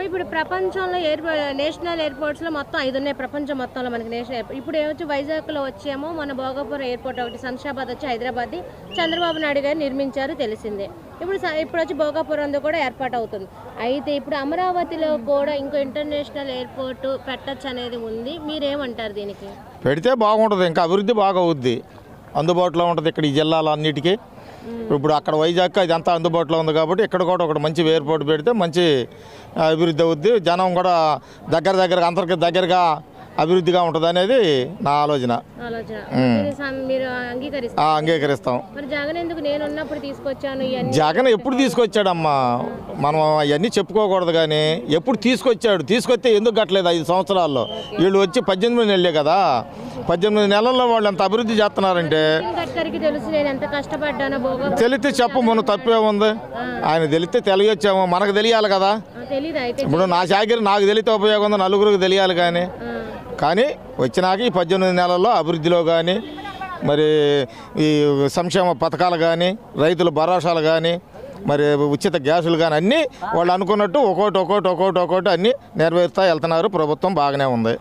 అవి ఇప్పుడు ప్రపంచంలో ఎయిర్ నేషనల్ ఎయిర్పోర్ట్స్లో మొత్తం ఐదు ఉన్నాయి. ప్రపంచం మొత్తంలో మనకి నేషనల్ ఎయిర్పోర్ట్ ఇప్పుడు ఏమొచ్చి వైజాగ్లో వచ్చేమో మన భోగపురం ఎయిర్పోర్ట్ ఒకటి శంషాబాద్ వచ్చి హైదరాబాద్ చంద్రబాబు నాయుడు గారు నిర్మించారు తెలిసిందే. ఇప్పుడు స- ఇప్పుడు వచ్చి భోగాపురం కూడా ఏర్పాటు అవుతుంది. అయితే ఇప్పుడు అమరావతిలో కూడా ఇంకో ఇంటర్నేషనల్ ఎయిర్పోర్ట్ పెట్టచ్చు అనేది ఉంది. మీరేమంటారు దీనికి? పెడితే బాగుంటుంది ఇంకా అభివృద్ధి బాగా అవుద్ది. అందుబాటులో ఉంటుంది ఇక్కడ ఈ జిల్లాలో అన్నిటికీ ఇప్పుడు అక్కడ వైజాగ్ అది అంతా అందుబాటులో ఉంది కాబట్టి ఇక్కడ కూడా ఒకటి మంచి ఎయిర్పోర్ట్ పెడితే మంచి అభివృద్ధి అవుద్ది. జనం కూడా దగ్గర దగ్గర అందరికి దగ్గరగా అభివృద్ధిగా ఉంటుంది అనేది నా ఆలోచన. అంగీకరిస్తాం. జగన్ ఎప్పుడు తీసుకొచ్చాడమ్మా? మనం అవన్నీ చెప్పుకోకూడదు కానీ ఎప్పుడు తీసుకొచ్చాడు? తీసుకొస్తే ఎందుకు కట్టలేదు ఐదు సంవత్సరాల్లో? వీళ్ళు వచ్చి పద్దెనిమిది నెలలే కదా? పద్దెనిమిది నెలల్లో వాళ్ళు ఎంత అభివృద్ధి చేస్తున్నారంటే? తెలిస్తే చెప్పు మనం తప్పే ఉంది. ఆయన తెలిస్తే తెలియచ్చాము మనకు తెలియాలి కదా? ఇప్పుడు నా చాకరి నాకు తెలితే ఉపయోగం ఉంది? నలుగురికి తెలియాలి కానీ. కానీ వచ్చినాక ఈ పద్దెనిమిది నెలల్లో అభివృద్ధిలో కానీ మరి ఈ సంక్షేమ పథకాలు కానీ రైతుల భరోసాలు కానీ మరి ఉచిత గ్యాసులు కానీ అన్నీ వాళ్ళు అనుకున్నట్టు ఒక్కోటి ఒక్కోటి ఒక్కోటి ఒక్కోటి అన్నీ నెరవేరుతా వెళ్తున్నారు. ప్రభుత్వం బాగానే ఉంది.